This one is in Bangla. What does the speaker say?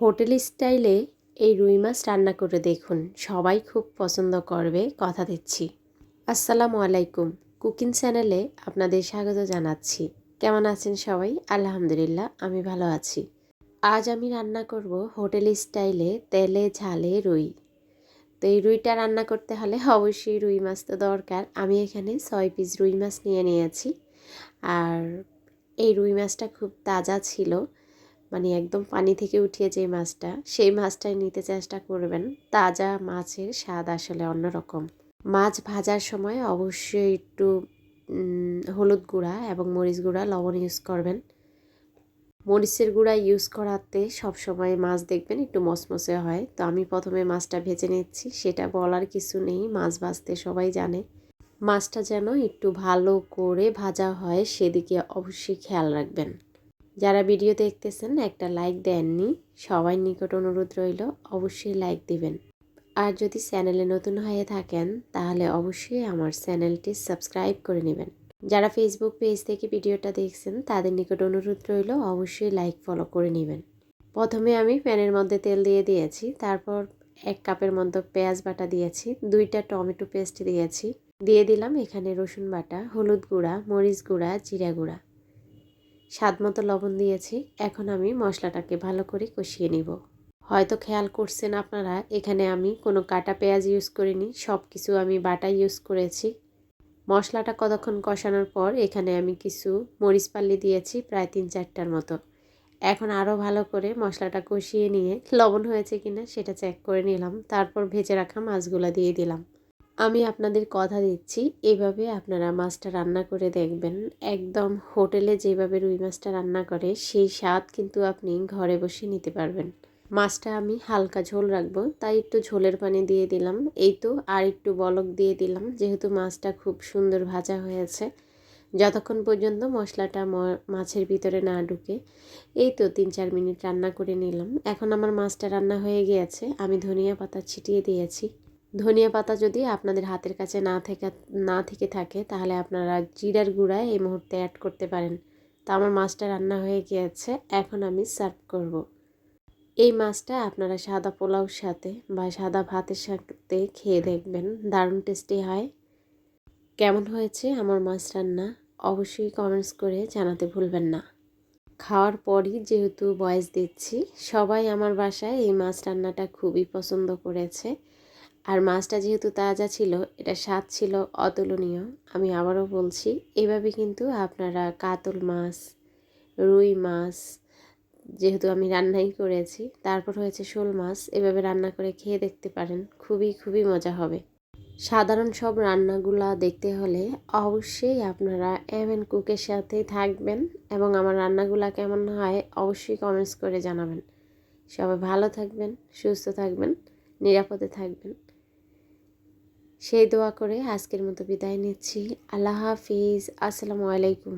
হোটেল স্টাইলে এই রুই মাছ রান্না করে দেখুন। সবাই খুব পছন্দ করবে, কথা দিচ্ছি। আসসালামু আলাইকুম। কুকিং চ্যানেলে আপনাদের স্বাগত জানাচ্ছি। কেমন আছেন সবাই? আলহামদুলিল্লাহ, আমি ভালো আছি। আজ আমি রান্না করব হোটেল স্টাইলে তেলে ঝালে রুই। তো এই রুইটা রান্না করতে হলে অবশ্যই রুই মাছ তো দরকার। আমি এখানে ছয় পিস রুই মাছ নিয়ে নিয়েছি। আর এই রুই মাছটা খুব তাজা ছিল। মানে একদম পানি থেকে উঠিয়ে যে মাছটা, সেই মাছটাই নিতে চেষ্টা করবেন। তাজা মাছের স্বাদ আসলে অন্যরকম। মাছ ভাজার সময় অবশ্যই একটু হলুদ গুঁড়া এবং মরিচ গুঁড়া, লবণ ইউজ করবেন। মরিচের গুঁড়া ইউজ করাতে সবসময় মাছ দেখবেন একটু মসমসে হয়। তো আমি প্রথমে মাছটা ভেজে নিচ্ছি, সেটা বলার কিছু নেই, মাছ ভাজতে সবাই জানে। মাছটা যেন একটু ভালো করে ভাজা হয়, সেদিকে অবশ্যই খেয়াল রাখবেন। যারা ভিডিও দেখতেছেন, একটা লাইক দেননি। সবাই নিকট অনুরোধ রইল, অবশ্যই লাইক দিবেন। আর যদি চ্যানেলে নতুন হয়ে থাকেন, তাহলে অবশ্যই আমার চ্যানেলটি সাবস্ক্রাইব করে নেবেন। যারা ফেসবুক পেজ থেকে ভিডিওটা দেখছেন, তাদের নিকট অনুরোধ রইল, অবশ্যই লাইক ফলো করে নেবেন। প্রথমে আমি প্যানের মধ্যে তেল দিয়ে দিয়েছি, তারপর এক কাপের মধ্যে পেঁয়াজ বাটা দিয়েছি, দুইটা টমেটো পেস্ট দিয়েছি। দিয়ে দিলাম এখানে রসুন বাটা, হলুদ গুঁড়া, মরিচ গুঁড়া, জিরা গুঁড়া। স্বাদ মতো লবণ দিয়েছি, এখন আমি মশলাটাকে ভালো করে কষিয়ে নিব। হয়তো খেয়াল করছেন আপনারা, এখানে আমি কোনো কাটা পেঁয়াজ ইউজ করিনি সব কিছু আমি বাটা ইউজ করেছি। মশলাটা কতক্ষণ কষানোর পর এখানে আমি কিছু মরিচ পাল্লি দিয়েছি প্রায় তিন চারটার মতো। এখন আরও ভালো করে মশলাটা কষিয়ে নিয়ে, লবণ হয়েছে কিনা সেটা চেক করে নিলাম, তারপর ভেজে রাখা মাছগুলো দিয়ে দিলাম। আমি আপনাদের কথা দিচ্ছি, এভাবে আপনারা মাছটা রান্না করে দেখবেন। একদম হোটেলে যেভাবে রুই মাছটা রান্না করে, সেই স্বাদ কিন্তু আপনি ঘরে বসে নিতে পারবেন। মাছটা আমি হালকা ঝোল রাখব, তাই একটু ঝোলের পানি দিয়ে দিলাম। এই তো আর একটু বলক দিয়ে দিলাম, যেহেতু মাছটা খুব সুন্দর ভাজা হয়েছে। যতক্ষণ পর্যন্ত মশলাটা মাছের ভিতরে না ঢুকে, এই তো তিন চার মিনিট রান্না করে নিলাম। এখন আমার মাছটা রান্না হয়ে গিয়েছে, আমি ধনিয়া পাতা ছিটিয়ে দিয়েছি। ধনিয়া পাতা যদি আপনাদের হাতের কাছে না থেকে না থেকে থাকে, তাহলে আপনারা জিরার গুঁড়া এই মুহূর্তে অ্যাড করতে পারেন। তা আমার মাছটা রান্না হয়ে গিয়েছে, এখন আমি সার্ভ করব। এই মাছটা আপনারা সাদা পোলাওর সাথে বা সাদা ভাতের সাথে খেয়ে দেখবেন, দারুণ টেস্টি হয়। কেমন হয়েছে আমার মাছ রান্না? অবশ্যই কমেন্টস করে জানাতে ভুলবেন না। খাওয়ার পরই যেহেতু বয়স দিচ্ছি, সবাই আমার বাসায় এই মাছ রান্নাটা খুবই পছন্দ করেছে। আর মাছটা যেহেতু তাজা ছিল, এটা স্বাদ ছিল অতুলনীয়। আমি আবারও বলছি, এভাবে কিন্তু আপনারা কাতল মাছ, রুই মাছ, যেহেতু আমি রান্নাই করেছি, তারপর হয়েছে শোল মাছ, এভাবে রান্না করে খেয়ে দেখতে পারেন, খুবই খুবই মজা হবে। সাধারণ সব রান্নাগুলা দেখতে হলে অবশ্যই আপনারা এম এন কুকের সাথেই থাকবেন এবং আমার রান্নাগুলা কেমন হয় অবশ্যই কমেন্টস করে জানাবেন। সবাই ভালো থাকবেন, সুস্থ থাকবেন, নিরাপদে থাকবেন। সেই দোয়া করে আজকের মতো বিদায় নিচ্ছি। আল্লাহ হাফিজ। আসসালামু আলাইকুম।